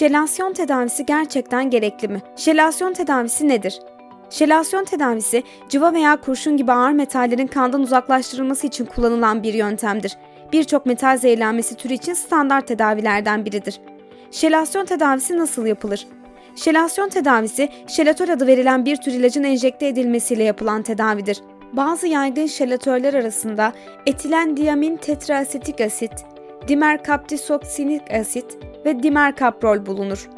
Şelasyon tedavisi gerçekten gerekli mi? Şelasyon tedavisi nedir? Şelasyon tedavisi, cıva veya kurşun gibi ağır metallerin kandan uzaklaştırılması için kullanılan bir yöntemdir. Birçok metal zehirlenmesi türü için standart tedavilerden biridir. Şelasyon tedavisi nasıl yapılır? Şelasyon tedavisi, şelatör adı verilen bir tür ilacın enjekte edilmesiyle yapılan tedavidir. Bazı yaygın şelatörler arasında etilen diamin tetraasetik asit, dimerkaptisoksinik asit ve dimerkaprol bulunur.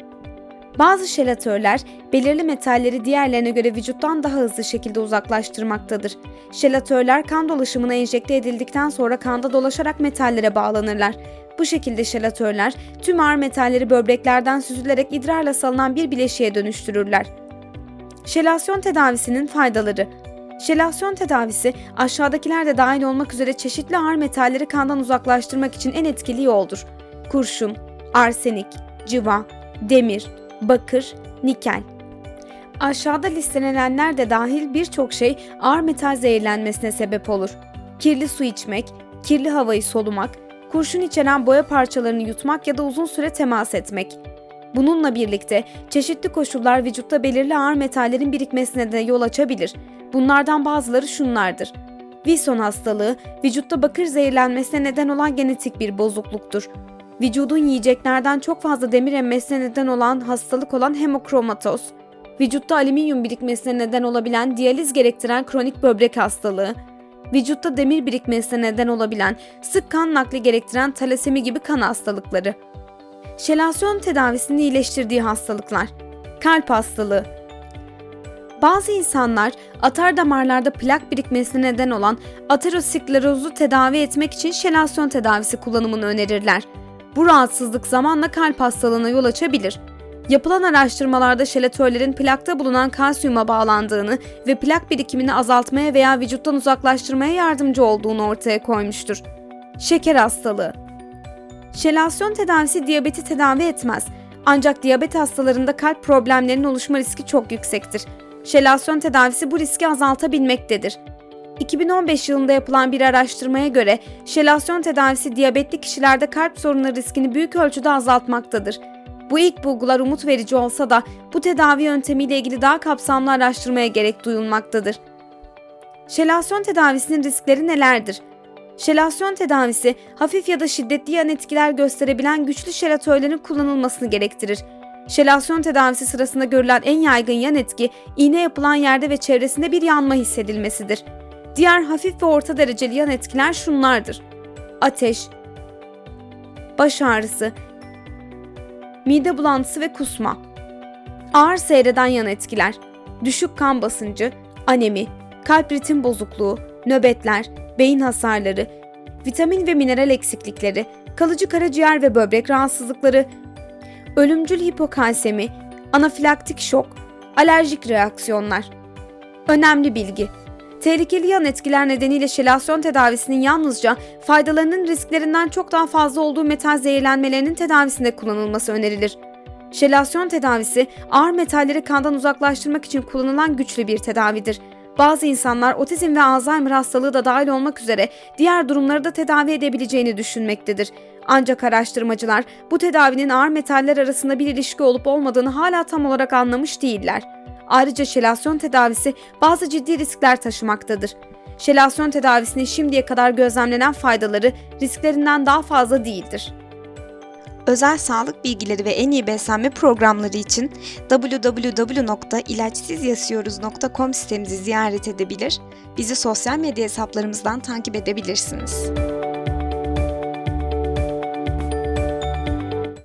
Bazı şelatörler belirli metalleri diğerlerine göre vücuttan daha hızlı şekilde uzaklaştırmaktadır. Şelatörler kan dolaşımına enjekte edildikten sonra kanda dolaşarak metallere bağlanırlar. Bu şekilde şelatörler tüm ağır metalleri böbreklerden süzülerek idrarla salınan bir bileşiğe dönüştürürler. Şelasyon tedavisinin faydaları Şelasyon tedavisi aşağıdakiler de dahil olmak üzere çeşitli ağır metalleri kandan uzaklaştırmak için en etkili yoldur. Kurşun, arsenik, cıva, demir, bakır, nikel. Aşağıda listelenenler de dahil birçok şey ağır metal zehirlenmesine sebep olur. Kirli su içmek, kirli havayı solumak, kurşun içeren boya parçalarını yutmak ya da uzun süre temas etmek. Bununla birlikte çeşitli koşullar vücutta belirli ağır metallerin birikmesine de yol açabilir. Bunlardan bazıları şunlardır. Wilson hastalığı, vücutta bakır zehirlenmesine neden olan genetik bir bozukluktur. Vücudun yiyeceklerden çok fazla demir emmesine neden olan hastalık olan hemokromatoz. Vücutta alüminyum birikmesine neden olabilen diyaliz gerektiren kronik böbrek hastalığı. Vücutta demir birikmesine neden olabilen sık kan nakli gerektiren talasemi gibi kan hastalıkları. Şelasyon tedavisini iyileştirdiği hastalıklar. Kalp hastalığı. Bazı insanlar atar damarlarda plak birikmesine neden olan aterosklerozu tedavi etmek için şelasyon tedavisi kullanımını önerirler. Bu rahatsızlık zamanla kalp hastalığına yol açabilir. Yapılan araştırmalarda şelatörlerin plakta bulunan kalsiyuma bağlandığını ve plak birikimini azaltmaya veya vücuttan uzaklaştırmaya yardımcı olduğunu ortaya koymuştur. Şeker hastalığı Şelasyon tedavisi diyabeti tedavi etmez. Ancak diyabet hastalarında kalp problemlerinin oluşma riski çok yüksektir. Şelasyon tedavisi bu riski azaltabilmektedir. 2015 yılında yapılan bir araştırmaya göre şelasyon tedavisi diyabetli kişilerde kalp sorunları riskini büyük ölçüde azaltmaktadır. Bu ilk bulgular umut verici olsa da bu tedavi yöntemiyle ilgili daha kapsamlı araştırmaya gerek duyulmaktadır. Şelasyon tedavisinin riskleri nelerdir? Şelasyon tedavisi hafif ya da şiddetli yan etkiler gösterebilen güçlü şelatörlerin kullanılmasını gerektirir. Şelasyon tedavisi sırasında görülen en yaygın yan etki iğne yapılan yerde ve çevresinde bir yanma hissedilmesidir. Diğer hafif ve orta dereceli yan etkiler şunlardır. Ateş, baş ağrısı, mide bulantısı ve kusma. Ağır seyreden yan etkiler, düşük kan basıncı, anemi, kalp ritim bozukluğu, nöbetler, beyin hasarları, vitamin ve mineral eksiklikleri, kalıcı karaciğer ve böbrek rahatsızlıkları, ölümcül hipokalsemi, anafilaktik şok, alerjik reaksiyonlar. Önemli bilgi. Tehlikeli yan etkiler nedeniyle şelasyon tedavisinin yalnızca faydalarının risklerinden çok daha fazla olduğu metal zehirlenmelerinin tedavisinde kullanılması önerilir. Şelasyon tedavisi ağır metalleri kandan uzaklaştırmak için kullanılan güçlü bir tedavidir. Bazı insanlar otizm ve Alzheimer hastalığı da dahil olmak üzere diğer durumları da tedavi edebileceğini düşünmektedir. Ancak araştırmacılar bu tedavinin ağır metaller arasında bir ilişki olup olmadığını hala tam olarak anlamış değiller. Ayrıca şelasyon tedavisi bazı ciddi riskler taşımaktadır. Şelasyon tedavisinin şimdiye kadar gözlemlenen faydaları risklerinden daha fazla değildir. Özel sağlık bilgileri ve en iyi beslenme programları için www.ilaçsızyaşıyoruz.com sitemizi ziyaret edebilir, bizi sosyal medya hesaplarımızdan takip edebilirsiniz.